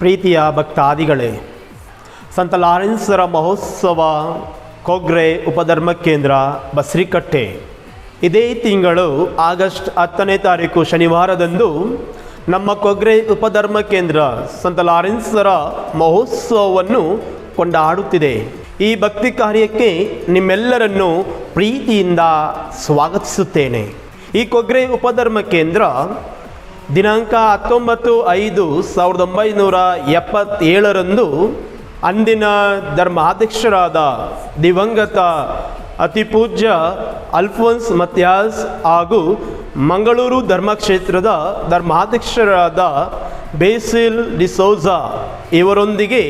ಪ್ರೀತಿಯ ಭಕ್ತಾದಿಗಳೇ, ಸಂತ ಲಾರೆನ್ಸರ ಮಹೋತ್ಸವ ಕೊಗ್ರೆ ಉಪಧರ್ಮ ಕೇಂದ್ರ ಬಸ್ರಿಕಟ್ಟೆ. ಇದೇ ತಿಂಗಳು ಆಗಸ್ಟ್ ಹತ್ತನೇ ತಾರೀಕು ಶನಿವಾರದಂದು ನಮ್ಮ ಕೊಗ್ರೆ ಉಪಧರ್ಮ ಕೇಂದ್ರ ಸಂತ ಲಾರೆನ್ಸರ ಮಹೋತ್ಸವವನ್ನು ಕೊಂಡಾಡುತ್ತಿದೆ. ಈ ಭಕ್ತಿ ಕಾರ್ಯಕ್ಕೆ ನಿಮ್ಮೆಲ್ಲರನ್ನು ಪ್ರೀತಿಯಿಂದ ಸ್ವಾಗತಿಸುತ್ತೇನೆ. ಈ ಕೊಗ್ರೆ ಉಪಧರ್ಮ ಕೇಂದ್ರ ದಿನಾಂಕ ಹತ್ತೊಂಬತ್ತು ಐದು ಸಾವಿರದ ಒಂಬೈನೂರ ಎಪ್ಪತ್ತೇಳರಂದು ಅಂದಿನ ಧರ್ಮಾಧ್ಯಕ್ಷರಾದ ದಿವಂಗತ ಅತಿಪೂಜ್ಯ ಅಲ್ಫೋನ್ಸ್ ಮತ್ಯಾಸ್ ಹಾಗೂ ಮಂಗಳೂರು ಧರ್ಮಕ್ಷೇತ್ರದ ಧರ್ಮಾಧ್ಯಕ್ಷರಾದ ಬೇಸಿಲ್ ಡಿಸೋಜಾ ಇವರೊಂದಿಗೆ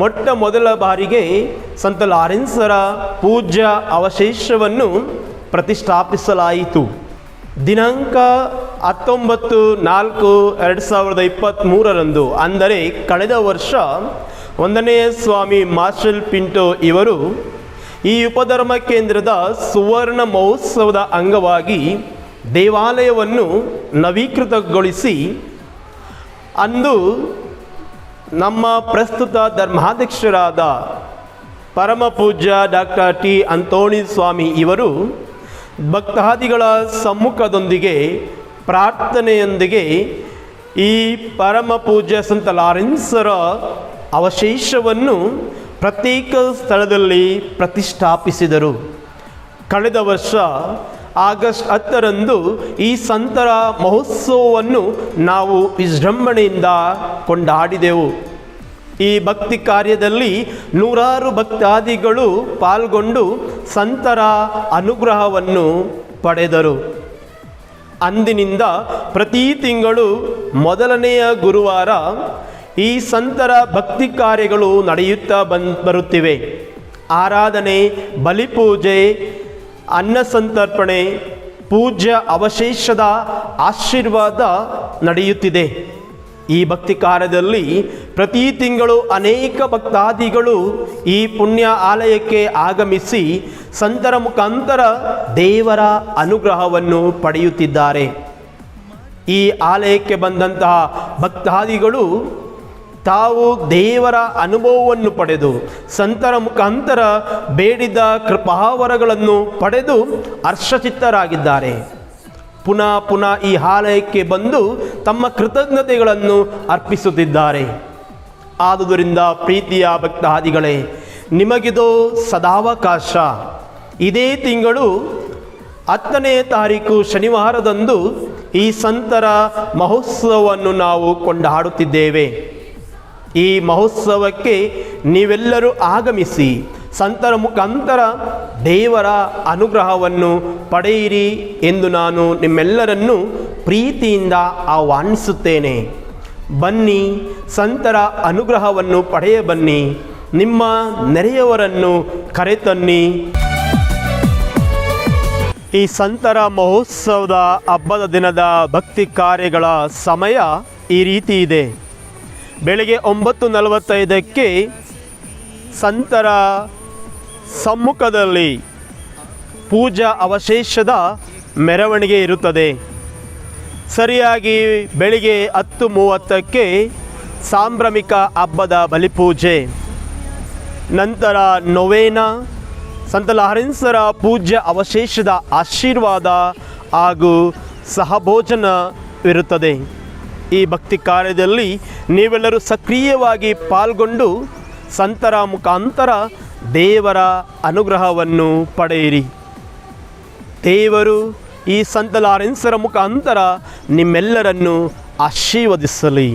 ಮೊಟ್ಟ ಮೊದಲ ಬಾರಿಗೆ ಸಂತ ಲಾರೆನ್ಸರ ಪೂಜ್ಯ ಅವಶೇಷವನ್ನು ಪ್ರತಿಷ್ಠಾಪಿಸಲಾಯಿತು. ದಿನಾಂಕ ಹತ್ತೊಂಬತ್ತು ನಾಲ್ಕು ಎರಡು ಸಾವಿರದ ಇಪ್ಪತ್ತ್ಮೂರರಂದು ಅಂದರೆ ಕಳೆದ ವರ್ಷ ಒಂದನೆಯ ಸ್ವಾಮಿ ಮಾರ್ಷಲ್ ಪಿಂಟೋ ಇವರು ಈ ಉಪಧರ್ಮ ಕೇಂದ್ರದ ಸುವರ್ಣ ಮಹೋತ್ಸವದ ಅಂಗವಾಗಿ ದೇವಾಲಯವನ್ನು ನವೀಕೃತಗೊಳಿಸಿ, ಅಂದು ನಮ್ಮ ಪ್ರಸ್ತುತ ಧರ್ಮಾಧ್ಯಕ್ಷರಾದ ಪರಮ ಪೂಜ್ಯ ಡಾಕ್ಟರ್ ಟಿ ಅಂತೋಣಿ ಸ್ವಾಮಿ ಇವರು ಭಕ್ತಾದಿಗಳ ಸಮ್ಮುಖದೊಂದಿಗೆ ಪ್ರಾರ್ಥನೆಯೊಂದಿಗೆ ಈ ಪರಮ ಪೂಜ್ಯ ಸಂತ ಲಾರೆನ್ಸರ ಅವಶೇಷವನ್ನು ಪ್ರತ್ಯೇಕ ಸ್ಥಳದಲ್ಲಿ ಪ್ರತಿಷ್ಠಾಪಿಸಿದರು. ಕಳೆದ ವರ್ಷ ಆಗಸ್ಟ್ ಹತ್ತರಂದು ಈ ಸಂತರ ಮಹೋತ್ಸವವನ್ನು ನಾವು ವಿಜೃಂಭಣೆಯಿಂದ ಕೊಂಡಾಡಿದೆವು. ಈ ಭಕ್ತಿ ಕಾರ್ಯದಲ್ಲಿ ನೂರಾರು ಭಕ್ತಾದಿಗಳು ಪಾಲ್ಗೊಂಡು ಸಂತರ ಅನುಗ್ರಹವನ್ನು ಪಡೆದರು. ಅಂದಿನಿಂದ ಪ್ರತಿ ತಿಂಗಳು ಮೊದಲನೆಯ ಗುರುವಾರ ಈ ಸಂತರ ಭಕ್ತಿ ಕಾರ್ಯಗಳು ನಡೆಯುತ್ತಾ ಬನ್, ಬರುತ್ತಿವೆ. ಆರಾಧನೆ, ಬಲಿಪೂಜೆ, ಅನ್ನ ಸಂತರ್ಪಣೆ, ಪೂಜ್ಯ ಅವಶೇಷದ ಆಶೀರ್ವಾದ ನಡೆಯುತ್ತಿದೆ. ಈ ಭಕ್ತಿ ಕಾರ್ಯದಲ್ಲಿ ಪ್ರತಿ ತಿಂಗಳು ಅನೇಕ ಭಕ್ತಾದಿಗಳು ಈ ಪುಣ್ಯ ಆಲಯಕ್ಕೆ ಆಗಮಿಸಿ ಸಂತರ ಮುಖಾಂತರ ದೇವರ ಅನುಗ್ರಹವನ್ನು ಪಡೆಯುತ್ತಿದ್ದಾರೆ. ಈ ಆಲಯಕ್ಕೆ ಬಂದಂತಹ ಭಕ್ತಾದಿಗಳು ತಾವು ದೇವರ ಅನುಭವವನ್ನು ಪಡೆದು, ಸಂತರ ಮುಖಾಂತರ ಬೇಡಿದ ಕೃಪಾವರಗಳನ್ನು ಪಡೆದು ಹರ್ಷಚಿತ್ತರಾಗಿದ್ದಾರೆ. ಪುನಃ ಪುನಃ ಈ ಆಲಯಕ್ಕೆ ಬಂದು ತಮ್ಮ ಕೃತಜ್ಞತೆಗಳನ್ನು ಅರ್ಪಿಸುತ್ತಿದ್ದಾರೆ. ಆದುದರಿಂದ ಪ್ರೀತಿಯ ಭಕ್ತಾದಿಗಳೇ, ನಿಮಗಿದು ಸದಾವಕಾಶ. ಇದೇ ತಿಂಗಳು ಹತ್ತನೇ ತಾರೀಕು ಶನಿವಾರದಂದು ಈ ಸಂತರ ಮಹೋತ್ಸವವನ್ನು ನಾವು ಕೊಂಡಾಡುತ್ತಿದ್ದೇವೆ. ಈ ಮಹೋತ್ಸವಕ್ಕೆ ನೀವೆಲ್ಲರೂ ಆಗಮಿಸಿ ಸಂತರ ಮುಖಾಂತರ ದೇವರ ಅನುಗ್ರಹವನ್ನು ಪಡೆಯಿರಿ ಎಂದು ನಾನು ನಿಮ್ಮೆಲ್ಲರನ್ನು ಪ್ರೀತಿಯಿಂದ ಆಹ್ವಾನಿಸುತ್ತೇನೆ. ಬನ್ನಿ, ಸಂತರ ಅನುಗ್ರಹವನ್ನು ಪಡೆಯಬನ್ನಿ ನಿಮ್ಮ ನೆರೆಯವರನ್ನು ಕರೆತನ್ನಿ. ಈ ಸಂತರ ಮಹೋತ್ಸವದ ಹಬ್ಬದ ದಿನದ ಭಕ್ತಿ ಕಾರ್ಯಗಳ ಸಮಯ ಈ ರೀತಿ ಇದೆ. ಬೆಳಗ್ಗೆ ಒಂಬತ್ತು ನಲವತ್ತೈದಕ್ಕೆ ಸಂತರ ಸಮ್ಮುಖದಲ್ಲಿ ಪೂಜಾ ಅವಶೇಷದ ಮೆರವಣಿಗೆ ಇರುತ್ತದೆ. ಸರಿಯಾಗಿ ಬೆಳಿಗ್ಗೆ ಹತ್ತು ಮೂವತ್ತಕ್ಕೆ ಸಾಂಭ್ರಮಿಕ ಹಬ್ಬದ ಬಲಿಪೂಜೆ. ನಂತರ ನೊವೇನ ಸಂತ ಲಾರೆನ್ಸರ ಪೂಜ್ಯ ಅವಶೇಷದ ಆಶೀರ್ವಾದ ಹಾಗೂ ಸಹಭೋಜನವಿರುತ್ತದೆ ಈ ಭಕ್ತಿ ಕಾರ್ಯದಲ್ಲಿ ನೀವೆಲ್ಲರೂ ಸಕ್ರಿಯವಾಗಿ ಪಾಲ್ಗೊಂಡು ಸಂತರ ಮುಖಾಂತರ ದೇವರ ಅನುಗ್ರಹವನ್ನು ಪಡೆಯಿರಿ. ದೇವರು ಈ ಸಂತ ಲಾರೆನ್ಸರ ಮುಖಾಂತರ ನಿಮ್ಮೆಲ್ಲರನ್ನು ಆಶೀರ್ವದಿಸಲಿ.